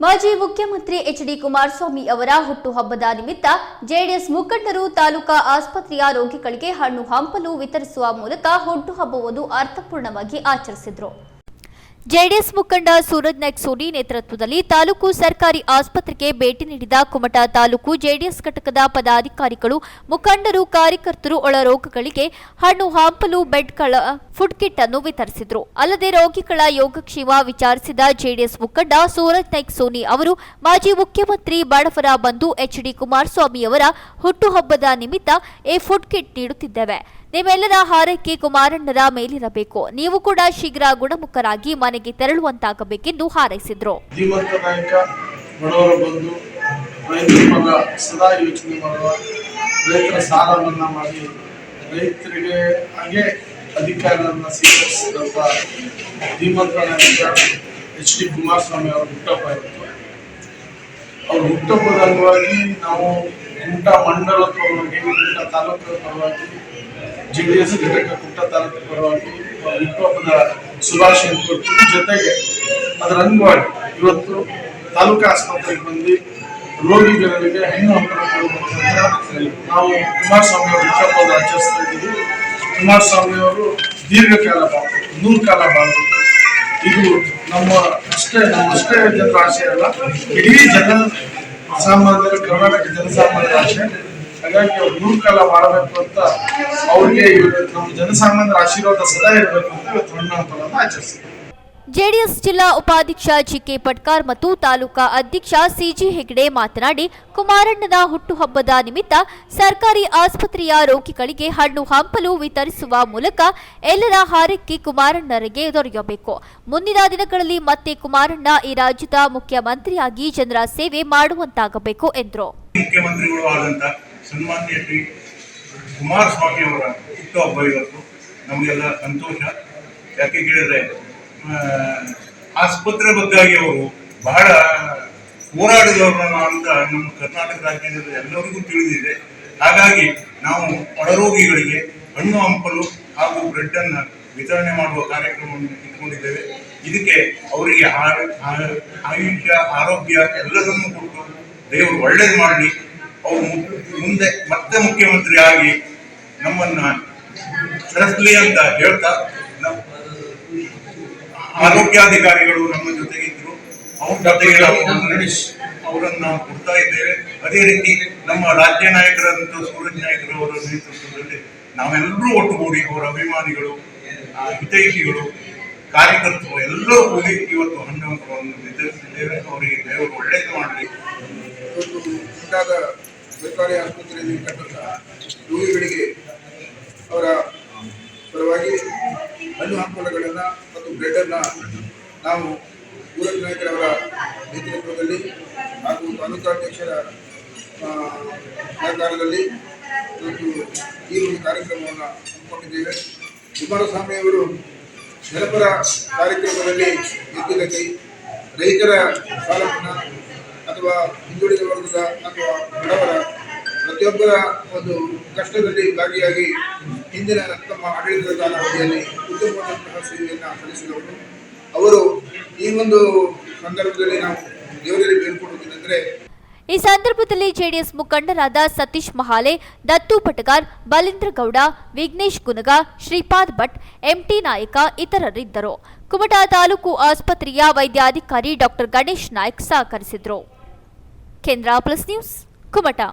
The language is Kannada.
ಮಾಜಿ ಮುಖ್ಯಮಂತ್ರಿ ಎಚ್ ಡಿ ಕುಮಾರಸ್ವಾಮಿ ಅವರ ಹುಟ್ಟುಹಬ್ಬದ ನಿಮಿತ್ತ ಜೆಡಿಎಸ್ ಮುಖಂಡರು ತಾಲೂಕಾ ಆಸ್ಪತ್ರೆಯ ರೋಗಿಗಳಿಗೆ ಹಣ್ಣು, ಹಂಪಲು ವಿತರಿಸುವ ಮೂಲಕ ಹುಟ್ಟುಹಬ್ಬವನ್ನು ಅರ್ಥಪೂರ್ಣವಾಗಿ ಆಚರಿಸಿದರು. ಜೆಡಿಎಸ್ ಮುಖಂಡ ಸೂರಜ್ ನಾಯ್ಕ ಸೋನಿ ನೇತೃತ್ವದಲ್ಲಿ ತಾಲೂಕು ಸರ್ಕಾರಿ ಆಸ್ಪತ್ರೆಗೆ ಭೇಟಿ ನೀಡಿದ ಕುಮಟಾ ತಾಲೂಕು ಜೆಡಿಎಸ್ ಘಟಕದ ಪದಾಧಿಕಾರಿಗಳು, ಮುಖಂಡರು, ಕಾರ್ಯಕರ್ತರು ಒಳರೋಗಗಳಿಗೆ ಹಣ್ಣು, ಹಾಂಪಲು, ಬೆಡ್ಗಳ ಫುಡ್ ಕಿಟ್ ಅನ್ನು ವಿತರಿಸಿದರು. ಅಲ್ಲದೆ ರೋಗಿಗಳ ಯೋಗಕ್ಷೇಮ ವಿಚಾರಿಸಿದ ಜೆಡಿಎಸ್ ಮುಖಂಡ ಸೂರಜ್ ನಾಯ್ಕ್ ಸೋನಿ ಅವರು, ಮಾಜಿ ಮುಖ್ಯಮಂತ್ರಿ ಬಡವರ ಬಂಧು ಎಚ್ ಡಿ ಕುಮಾರಸ್ವಾಮಿಯವರ ಹುಟ್ಟುಹಬ್ಬದ ನಿಮಿತ್ತ ಈ ಫುಡ್ ಕಿಟ್ ನೀಡುತ್ತಿದ್ದೇವೆ. ನಿಮ್ಮೆಲ್ಲರ ಹಾರೈಕೆ ಕುಮಾರಣ್ಣರ ಮೇಲಿರಬೇಕು. ನೀವು ಕೂಡ ಶೀಘ್ರ ಗುಣಮುಖರಾಗಿ ಮನೆಗೆ ತೆರಳುವಂತಾಗಬೇಕೆಂದು ಹಾರೈಸಿದ್ರು. ಸದಾ ಯೋಚನೆ ರೈತರ ಸಾಲ ಮಾಡಿ, ರೈತರಿಗೆ ಹಾಗೆ ಅಧಿಕಾರವನ್ನು ಸ್ವೀಕರಿಸಿದಂಥ ಧೀಮಂತ ನಾಯಕ ಎಚ್ ಡಿ ಕುಮಾರಸ್ವಾಮಿ ಅವರ ಹುಟ್ಟಪ್ಪ ಇತ್ತು ಅವ್ರ ಹುಟ್ಟಹಬ್ಬದ ಅಂಗವಾಗಿ ನಾವು ಕುಮಟಾ ಮಂಡಲದ ಪರವಾಗಿ ಕುಮಟಾ ತಾಲೂಕಿನ ಪರವಾಗಿ ಜೆ ಡಿ ಎಸ್ ಘಟಕ ಪುಟ್ಟ ತಾಲೂಕು ಪರವಾಗಿ ವಿಕೋಪದ ಶುಭಾಶಯ ಕೊಡ್ತೀವಿ ಜೊತೆಗೆ ಅದರ ಅಂಗವಾಗಿ ಇವತ್ತು ತಾಲೂಕು ಆಸ್ಪತ್ರೆಗೆ ಬಂದು ರೋಗಿಗಳಿಗೆ ಹೆಣ್ಣು ಹಂಪಲ ಕೊಡುವಂತ ನಾವು ಕುಮಾರಸ್ವಾಮಿ ಅವರು ಹುಟ್ಟಹಬ್ಬದ ಆಚರಿಸ್ತಾ ಇದ್ದೀವಿ. ಕುಮಾರಸ್ವಾಮಿ ಅವರು ದೀರ್ಘಕಾಲ ಬಾಳ್ಬೇಕು ನೂರು ಕಾಲ ಬಾಳ್ಬೇಕು. ಇದು ನಮ್ಮ ಅಷ್ಟೇ ನಮ್ಮ ಅಷ್ಟೇ ಜನರ ಆಶಯ ಅಲ್ಲ, ಇಡೀ ಜನ ಸಾಮಾನ್ಯರು, ಕರ್ನಾಟಕ ಜನಸಾಮಾನ್ಯರ ಆಶೆ ಹಾಗಾಗಿ ಅವ್ರು ಮಾಡಬೇಕು ಅಂತ ಅವ್ರಿಗೆ ನಮ್ಮ ಜನಸಾಮಾನ್ಯರ ಆಶೀರ್ವಾದ ಸದಾ ಇರಬೇಕು ಅಂತ ಇವತ್ತು ಹಣ್ಣು ಜೆಡಿಎಸ್ ಜಿಲ್ಲಾ ಉಪಾಧ್ಯಕ್ಷ ಜಿಕೆ ಪಟ್ಕಾರ್ ಮತ್ತು ತಾಲೂಕಾ ಅಧ್ಯಕ್ಷ ಸಿಜಿ ಹೆಗ್ಡೆ ಮಾತನಾಡಿ ಕುಮಾರಣ್ಣನ ಹುಟ್ಟುಹಬ್ಬದ ನಿಮಿತ್ತ ಸರ್ಕಾರಿ ಆಸ್ಪತ್ರೆಯ ರೋಗಿಗಳಿಗೆ ಹಣ್ಣು ಹಂಪಲು ವಿತರಿಸುವ ಮೂಲಕ ಎಲ್ಲರ ಹಾರೈಕೆ ಕುಮಾರಣ್ಣರಿಗೆ ದೊರೆಯಬೇಕು. ಮುಂದಿನ ದಿನಗಳಲ್ಲಿ ಮತ್ತೆ ಕುಮಾರಣ್ಣ ಈ ರಾಜ್ಯದ ಮುಖ್ಯಮಂತ್ರಿಯಾಗಿ ಜನರ ಸೇವೆ ಮಾಡುವಂತಾಗಬೇಕು ಎಂದರು. ಸನ್ಮಾನ್ಯ ಶ್ರೀ ಕುಮಾರಸ್ವಾಮಿ ಅವರ ಹುಟ್ಟುಹಬ್ಬ ಇವತ್ತು. ನಮಗೆಲ್ಲ ಸಂತೋಷ. ಯಾಕೆ ಕೇಳಿದ್ರೆ ಆಸ್ಪತ್ರೆ ಬಗ್ಗಾಗಿ ಅವರು ಬಹಳ ಹೋರಾಡಿದವರು ಅಂತ ನಮ್ಮ ಕರ್ನಾಟಕ ರಾಜ್ಯದ ಎಲ್ಲರಿಗೂ ತಿಳಿದಿದೆ. ಹಾಗಾಗಿ ನಾವು ಒಳರೋಗಿಗಳಿಗೆ ಹಣ್ಣು, ಹಂಪಲು ಹಾಗೂ ಬ್ರೆಡ್ ಅನ್ನ ವಿತರಣೆ ಮಾಡುವ ಕಾರ್ಯಕ್ರಮವನ್ನು ಇಟ್ಕೊಂಡಿದ್ದೇವೆ ಇದಕ್ಕೆ ಅವರಿಗೆ ಆಯುಷ್ಯ, ಆರೋಗ್ಯ ಎಲ್ಲದನ್ನು ಕೊಟ್ಟು ದೇವರು ಒಳ್ಳೇದು ಮಾಡಲಿ. ಅವರು ಮುಂದೆ ಮತ್ತೆ ಮುಖ್ಯಮಂತ್ರಿ ಆಗಿ ನಮ್ಮನ್ನ ಸರಿಸಲಿ ಅಂತ ಹೇಳ್ತಾ ಆರೋಗ್ಯಾಧಿಕಾರಿಗಳು ನಮ್ಮ ಜೊತೆಗಿದ್ರು. ಅವ್ರ ಜೊತೆಗೆ ಅವರನ್ನ ಕೊಡ್ತಾ ಇದ್ದೇವೆ. ಅದೇ ರೀತಿ ನಮ್ಮ ರಾಜ್ಯ ನಾಯಕರಂತ ಸೂರಜ್ ಅವರ ನೇತೃತ್ವದಲ್ಲಿ ನಾವೆಲ್ಲರೂ ಒಟ್ಟುಗೂಡಿ ಅವರ ಅಭಿಮಾನಿಗಳು, ಹಿತೈಷಿಗಳು, ಕಾರ್ಯಕರ್ತರು ಎಲ್ಲರೂ ಕೂಡಿ ಇವತ್ತು ಹಣ್ಣು ನಿರ್ಧರಿಸಿದ್ದೇವೆ. ಅವರಿಗೆ ದೇವರು ಒಳ್ಳೇದು ಮಾಡಲಿ. ಸರ್ಕಾರಿ ಆಸ್ಪತ್ರೆಯಲ್ಲಿ ಕಟ್ಟಡ ರೋಗಿಗಳಿಗೆ ಅವರ ಪರವಾಗಿ ಹಣ್ಣು ಹಂಪಲುಗಳನ್ನು ಮತ್ತು ಬ್ರೆಡನ್ನು ನಾವು ಸೂರಜ್ ನಾಯಕರವರ ನೇತೃತ್ವದಲ್ಲಿ ಹಾಗೂ ತಾಲೂಕಾಧ್ಯಕ್ಷರ ಸಹಕಾರದಲ್ಲಿ ಮತ್ತು ಈ ಒಂದು ಕಾರ್ಯಕ್ರಮವನ್ನು ಹಮ್ಮಿಕೊಂಡಿದ್ದೇವೆ. ಕುಮಾರಸ್ವಾಮಿಯವರು ಜನಪರ ಕಾರ್ಯಕ್ರಮದಲ್ಲಿ ಎದ್ದಿನ ಕೈ, ರೈತರ ಸಾಲ ಮನ್ನಾ ಅಥವಾ ಹಿಂದುಳಿದ ವರ್ಗದ ಅಥವಾ ಬಡವರ ಪ್ರತಿಯೊಬ್ಬರ ಒಂದು ಕಷ್ಟದಲ್ಲಿ ಭಾಗಿಯಾಗಿ ಹಿಂದಿನ ತಮ್ಮ ಆಡಳಿತದ ಕಾಲಾವಧಿಯಲ್ಲಿ ಉತ್ತಮವಾದಂತಹ ಸೇವೆಯನ್ನು ಸಲ್ಲಿಸಿದವರು. ಅವರು ಈ ಒಂದು ಸಂದರ್ಭದಲ್ಲಿ ನಾವು ದೇವರಲ್ಲಿ ಬೇಡ್ಕೊಡುವುದೇನೆಂದರೆ ಈ ಸಂದರ್ಭದಲ್ಲಿ ಜೆಡಿಎಸ್ ಮುಖಂಡರಾದ ಸತೀಶ್ ಮಹಾಲೆ, ದತ್ತು ಪಟಗಾರ್, ಬಲೀಂದ್ರ ಗೌಡ, ವಿಘ್ನೇಶ್ ಗುನಗ, ಶ್ರೀಪಾದ್ ಭಟ್, ಎಂಟಿ ನಾಯಕ ಇತರರಿದ್ದರು. ಕುಮಟಾ ತಾಲೂಕು ಆಸ್ಪತ್ರೆಯ ವೈದ್ಯಾಧಿಕಾರಿ doctor Ganesh Naik ಸಹಕರಿಸಿದರು. Kendra plus news Kumta